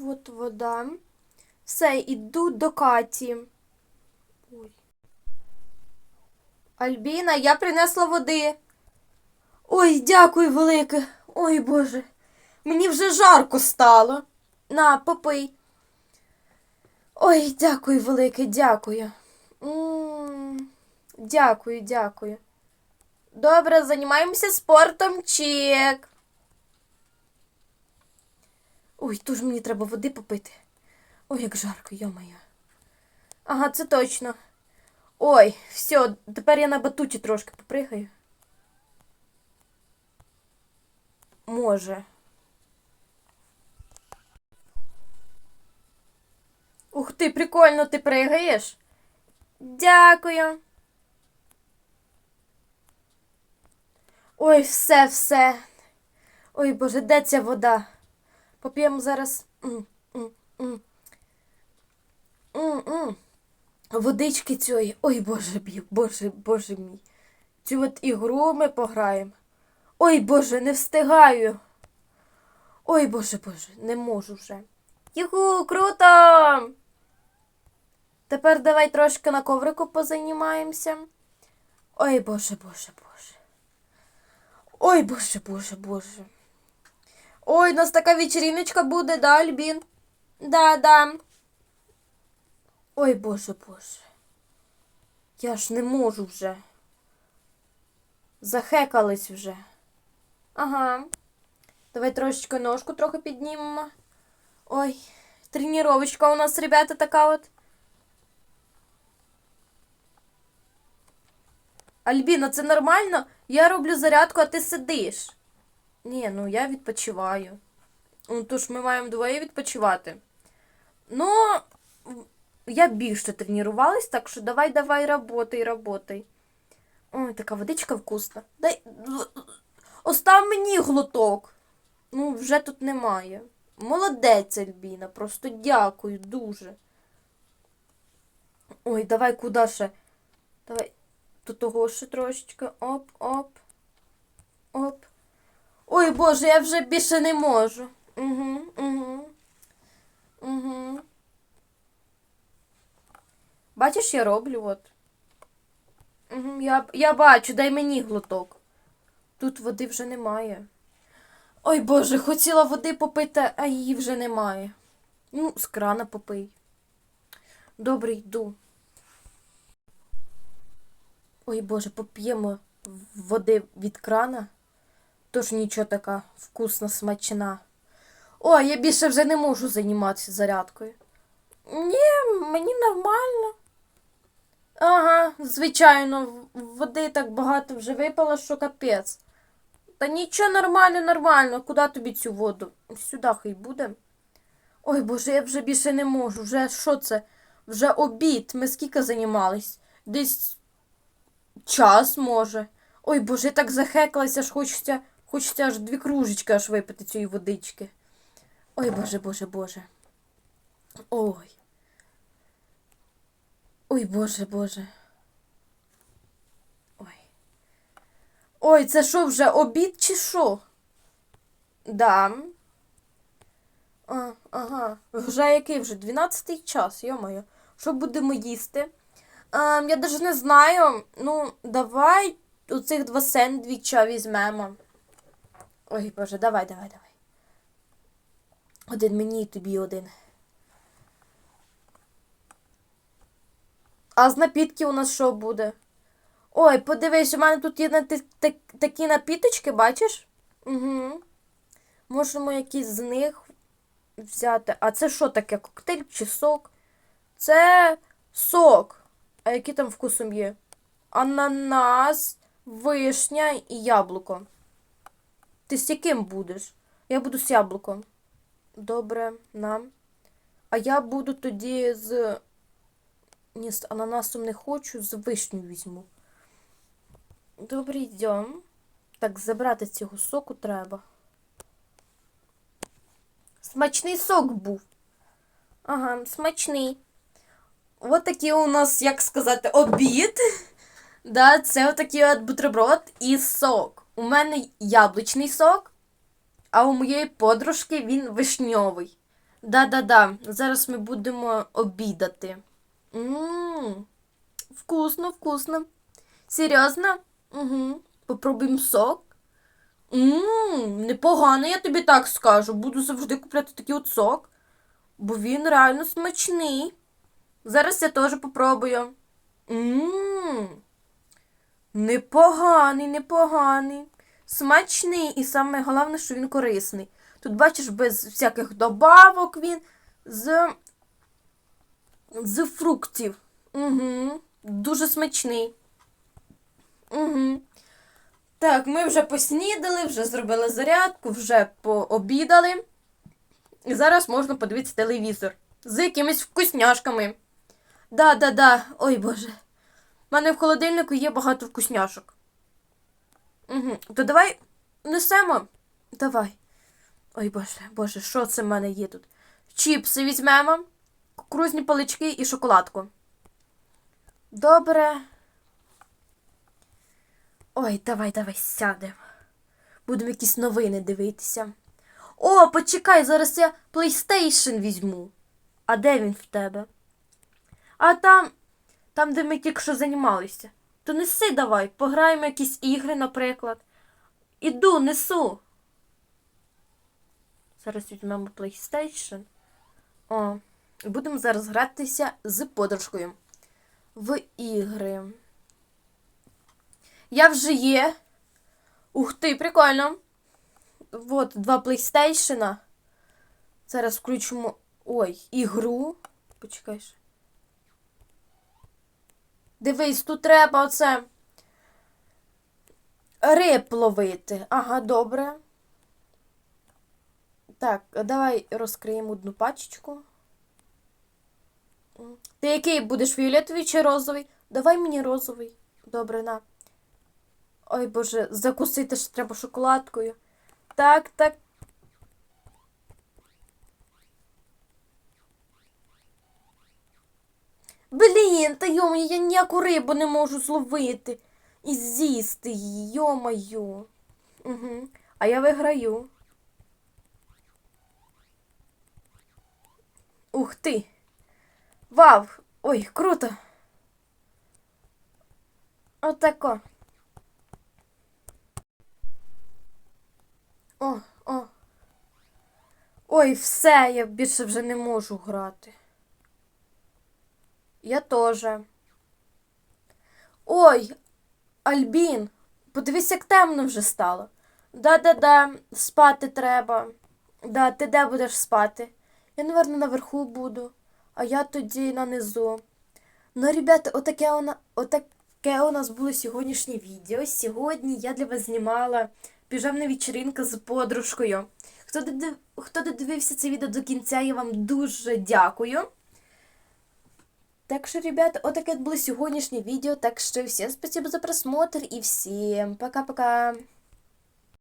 От вода. Все, іду до Каті. Ой. Альбіна, я принесла води. Ой, дякую велике. Ой, Боже. Мені вже жарко стало. На, попий. Ой, дякую велике, дякую. Дякую, дякую. Добре, займаємося спортом, чек. Ой, тут мені треба води попити. Ой, як жарко, йо-моє. Ага, це точно. Ой, все, тепер я на батуті трошки попригаю. Може. Ух ти, прикольно ти пригаєш. Дякую. Ой, все, все. Ой, Боже, де ця вода? Поп'ємо зараз. Водички цієї. Ой, Боже мій, Боже, Боже мій. Цю от ігру ми пограємо. Ой, Боже, не встигаю. Ой, Боже, Боже, не можу вже. Юху, круто! Тепер давай трошки на коврику позанімаємося. Ой, Боже, Боже, Боже. Ой, Боже, Боже, Боже. Ой, у нас така вечериночка буде, да, Альбін? Да, да. Ой, Боже, Боже. Я ж не можу вже. Захекались вже. Ага. Давай трошечки ножку трохи піднімемо. Ой, тренировочка у нас, ребята, така от. Альбіна, це нормально? Я роблю зарядку, а ти сидиш. Ні, ну я відпочиваю. Ну, тож ми маємо двоє відпочивати. Ну, я більше тренувалась, так що давай, давай, работай, работай. Ой, така водичка вкусна. Дай. Остав мені глоток. Ну, вже тут немає. Молодець, Альбіна, просто дякую дуже. Ой, давай куди ще? Давай. Тут того ще трошечки. Оп, оп. Оп. Ой, Боже, я вже більше не можу. Угу, угу. Угу. Бачиш, я роблю от. Угу, я, я бачу, дай мені глоток. Тут води вже немає. Ой Боже, хотіла води попити, а її вже немає. Ну, з крана попий. Добре, йду. Ой Боже, поп'ємо води від крана. Тож нічого така вкусна смачна. Ой, я більше вже не можу займатися зарядкою. Ні, мені нормально. Ага, звичайно, води так багато вже випало, що капець. Та нічого нормально, нормально. Куди тобі цю воду? Сюди хай буде. Ой Боже, я вже більше не можу. Вже що це? Вже обід. Ми скільки займались? Десь час може. Ой Боже, я так захеклася, аж хочеться, хочеться аж дві кружечки аж випити цієї водички. Ой Боже, Боже, Боже. Ой. Ой, Боже, Боже. Ой. Ой, це що вже обід чи що? Да. А, ага. Вже який вже? 12 час, йомаю. Що будемо їсти? А, я навіть не знаю. Ну, давай оцих два сендвіча візьмемо. Ой, Боже, давай, давай, давай. Один мені і тобі один. А з напітків у нас що буде? Ой, подивись, у мене тут є такі напіточки, бачиш? Угу. Можемо якісь з них взяти. А це що таке? Коктейль чи сок? Це сок. А які там вкусом є? Ананас, вишня і яблуко. Ти з яким будеш? Я буду з яблуком. Добре, нам. А я буду тоді з. Ні, з ананасом не хочу, з вишню візьму. Добре, йдемо. Так, забрати цього соку треба. Смачний сок був. Ага, смачний. От такий у нас, як сказати, обід. Да, це отакий от бутерброд і сок. У мене яблучний сок, а у моєї подружки він вишньовий. Да-да-да. Зараз ми будемо обідати. Ммм. Вкусно, вкусно. Серйозно? Угу. Попробуємо сок. Ммм, непогано, я тобі так скажу. Буду завжди купляти такий от сок, бо він реально смачний. Зараз я теж попробую. Ммм. Непоганий, непоганий. Смачний і саме головне, що він корисний. Тут бачиш, без всяких добавок він з, з фруктів. Угу. Дуже смачний. Угу. Так, ми вже поснідали, вже зробили зарядку, вже пообідали. І зараз можна подивитися телевізор з якимись вкусняшками. Да, да, да. Ой Боже. У мене в холодильнику є багато вкусняшок. Угу. То давай несемо. Давай. Ой Боже, Боже, що це в мене є тут? Чіпси візьмемо, кукурузні палички і шоколадку. Добре. Ой, давай, давай, сядемо. Будемо якісь новини дивитися. О, почекай, зараз я PlayStation візьму. А де він в тебе? А там, там, де ми тільки що займалися. То неси давай, пограємо якісь ігри, наприклад. Іду, несу. Зараз візьмемо PlayStation. О, будемо зараз гратися з подружкою в ігри. Я вже є. Ух ти, прикольно. Вот, два PlayStation. Зараз включимо. Ой, ігру. Почекай. Дивись, тут треба оце. Риб ловити. Ага, добре. Так, давай розкриємо одну пачечку. Ти який будеш фіолетовий чи розовий? Давай мені розовий. Добре, на. Ой боже, закусити ж треба шоколадкою. Так, так. Блін, та йома, я ніяку рибу не можу зловити і з'їсти її, йомаю. Угу. А я виграю. Ух ти. Вау! Ой, круто. Отако. О, о. Ой, все, я більше вже не можу грати. Я теж. Ой, Альбін, подивись, як темно вже стало. Да-да-да, спати треба. Да, ти де будеш спати? Я, напевно, наверху буду, а я тоді нанизу. Ну, ребята, отаке, вона, отаке у нас було сьогоднішнє відео. Сьогодні я для вас знімала піжамна вечеринка з подружкою. Хто додивився це відео до кінця, я вам дуже дякую. Так что, ребята, вот такое было сегодняшнее видео. Так что всем спасибо за просмотр и всем пока-пока.